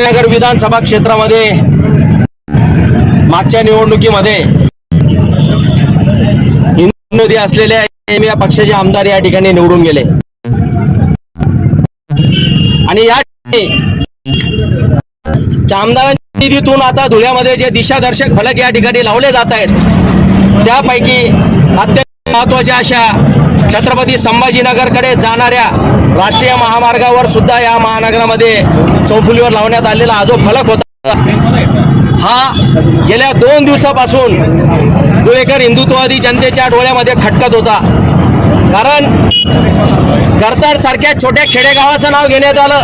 नगर विधानसभा क्षेत्रामध्ये मागच्या निवडणुकीमध्ये हिंदू नदी असलेल्या एम या पक्षाचे आमदार या ठिकाणी निवडून गेले. आणि या ठिकाणी त्या आमदारांच्या निधीतून आता धुळ्यामध्ये जे दिशादर्शक फलक या ठिकाणी लावले जात आहेत त्यापैकी अत्यंत महत्त्वाच्या अशा छत्रपती संभाजीनगरकडे जाणाऱ्या राष्ट्रीय महामार्गावर सुद्धा या महानगरामध्ये चौफुलीवर लावण्यात आलेला हा जो फलक होता हा गेल्या दोन दिवसापासून धुळेकर हिंदुत्ववादी जनतेच्या डोळ्यामध्ये खटकत होता. कारण करताड सारख्या छोट्या खेडेगावाचं नाव घेण्यात आलं.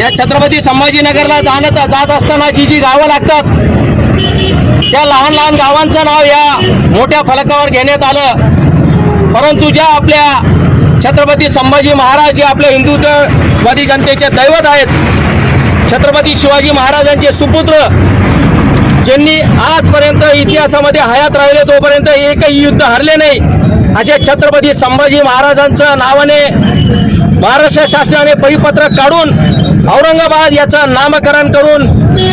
या छत्रपती संभाजीनगरला जाणं जात असताना जी जी गावं लागतात त्या लहान लहान गावांचं नाव या मोठ्या फलकावर घेण्यात आलं. परंतु ज्या आपल्या छत्रपती संभाजी महाराज जे आपल्या हिंदुत्ववादी जनतेचे दैवत आहेत छत्रपती शिवाजी महाराजांचे सुपुत्र ज्यांनी आजपर्यंत इतिहासामध्ये हयात राहिले तोपर्यंत एकही युद्ध हरले नाही. असे छत्रपती संभाजी महाराजांच्या नावाने महाराष्ट्र शासनाने परिपत्रक काढून औरंगाबाद याचं नामकरण करून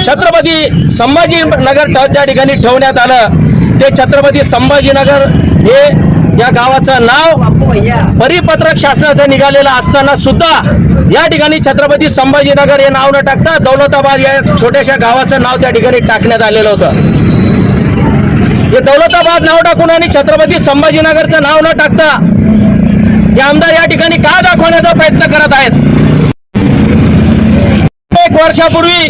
छत्रपती संभाजीनगर त्या ठिकाणी ठेवण्यात आलं. ते छत्रपती संभाजीनगर हे या गावाचं नाव परिपत्रक शासनाचं निघालेलं असताना सुद्धा या ठिकाणी छत्रपती संभाजीनगर हे नाव न टाकता दौलताबाद या छोट्याशा गावाचं नाव त्या ठिकाणी टाकण्यात आलेलं होतं. हे दौलताबाद नाव टाकून आणि छत्रपती संभाजीनगरचं नाव न टाकता हे आमदार या ठिकाणी का दाखवण्याचा प्रयत्न करत आहेत? एक वर्षापूर्वी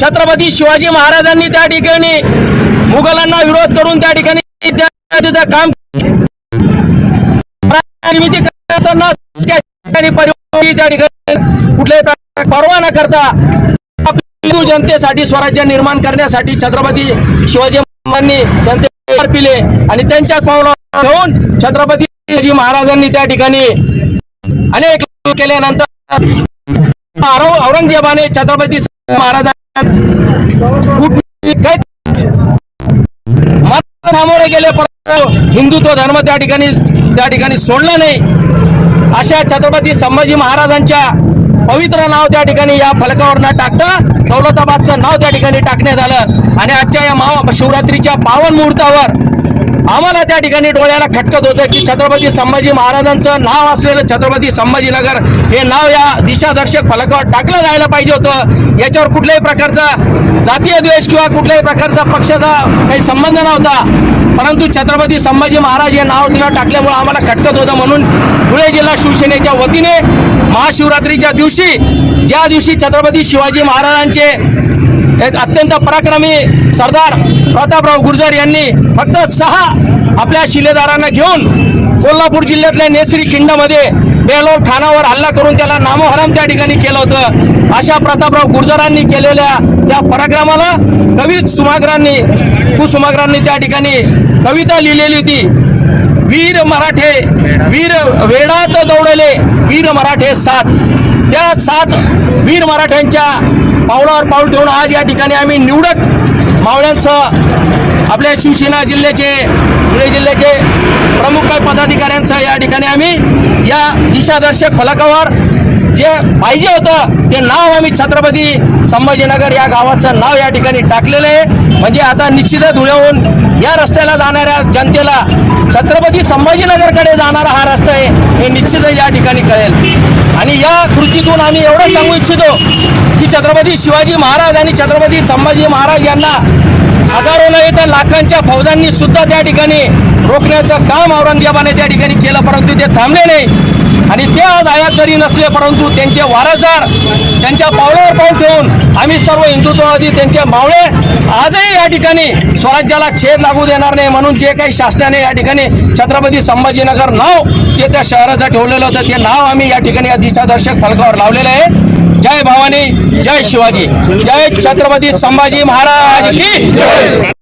छत्रपती शिवाजी महाराजांनी त्या ठिकाणी मुघलांना विरोध करून त्या ठिकाणी काम निर्मिती करण्याचा ना त्या ठिकाणी कुठल्याही प्रकारचा परवा न करता हिंदू जनतेसाठी स्वराज्य निर्माण करण्यासाठी छत्रपती शिवाजी महाराजांनी त्यांचे पिले आणि त्यांच्या पावलावर घेऊन छत्रपती शिवाजी महाराजांनी त्या ठिकाणी अनेक केल्यानंतर औरंगजेबाने छत्रपती महाराजांना सामोरे गेले परंतु हिंदुत्व धर्म त्या ठिकाणी त्या ठिकाणी सोडला नाही. अशा छत्रपती संभाजी महाराजांच्या पवित्र नाव त्या ठिकाणी या फलकावर न टाकता दौलताबादचं नाव त्या ठिकाणी टाकण्यात आलं. आणि आजच्या या महा शिवरात्रीच्या पावन मुहूर्तावर आम्हाला त्या ठिकाणी डोळ्याला खटकत होतं की छत्रपती संभाजी महाराजांचं नाव असलेलं छत्रपती संभाजीनगर हे नाव या दिशादर्शक फलकावर टाकलं जायला पाहिजे होतं. याच्यावर कुठल्याही प्रकारचा जातीय द्वेष किंवा कुठल्याही प्रकारचा पक्षाचा काही संबंध नव्हता. परंतु छत्रपती संभाजी महाराज हे नाव तिथं टाकल्यामुळे आम्हाला खटकत होतं म्हणून धुळे जिल्हा शिवसेनेच्या वतीने महाशिवरात्रीच्या दिवशी ज्या दिवशी छत्रपती शिवाजी महाराजांचे अत्यंत पराक्रमी सरदार प्रतापराव गुर्जर यांनी फक्त सहा आपल्या शिलेदारांना घेऊन कोल्हापूर जिल्ह्यातल्या नेसरी खिंडमध्ये बेलोर ठाणावर हल्ला करून त्याला नामोहराम त्या ठिकाणी केलं होतं. अशा प्रतापराव गुर्जरांनी केलेल्या त्या पराक्रमाला कवी सुमाग्रांनी कुसुमाग्रांनी त्या ठिकाणी कविता लिहिलेली होती. वीर मराठे वीर वेडात दौडले वीर मराठे सात. त्या सात वीर मराठ्यांच्या पावलावर पाऊल ठेवून आज या ठिकाणी आम्ही निवडक मावळ्यांसह आपल्या शिवसेना जिल्ह्याचे धुळे जिल्ह्याचे प्रमुख काही पदाधिकाऱ्यांसह या ठिकाणी आम्ही या दिशादर्शक फलकावर जे पाहिजे होतं ते नाव आम्ही छत्रपती संभाजीनगर या गावाचं नाव या ठिकाणी टाकलेलं आहे. म्हणजे आता निश्चितच धुळ्याहून या रस्त्याला जाणाऱ्या जनतेला छत्रपती संभाजीनगरकडे जाणारा हा रस्ता आहे हे निश्चितच या ठिकाणी कळेल. आणि या कृतीतून आम्ही एवढं सांगू इच्छितो की छत्रपती शिवाजी महाराज आणि छत्रपती संभाजी महाराज यांना हजारोला नाही तर लाखांच्या फौजांनी सुद्धा त्या ठिकाणी रोखण्याचं काम औरंगजेबाने त्या ठिकाणी केलं परंतु ते थांबले नाही आणि ते आज आयात जरी नसले परंतु त्यांचे वारसदार त्यांच्या पावलावर पाऊल ठेवून आम्ही सर्व हिंदुत्ववादी त्यांचे मावळे आजही या ठिकाणी स्वराज्याला छेद लागू देणार नाही म्हणून जे काही शासनाने या ठिकाणी छत्रपती संभाजीनगर नाव जे त्या शहराचं ठेवलेलं होतं ते नाव आम्ही या ठिकाणी या दिशादर्शक फलकावर लावलेलं आहे. जय भवानी जय शिवाजी जय छत्रपती संभाजी महाराज की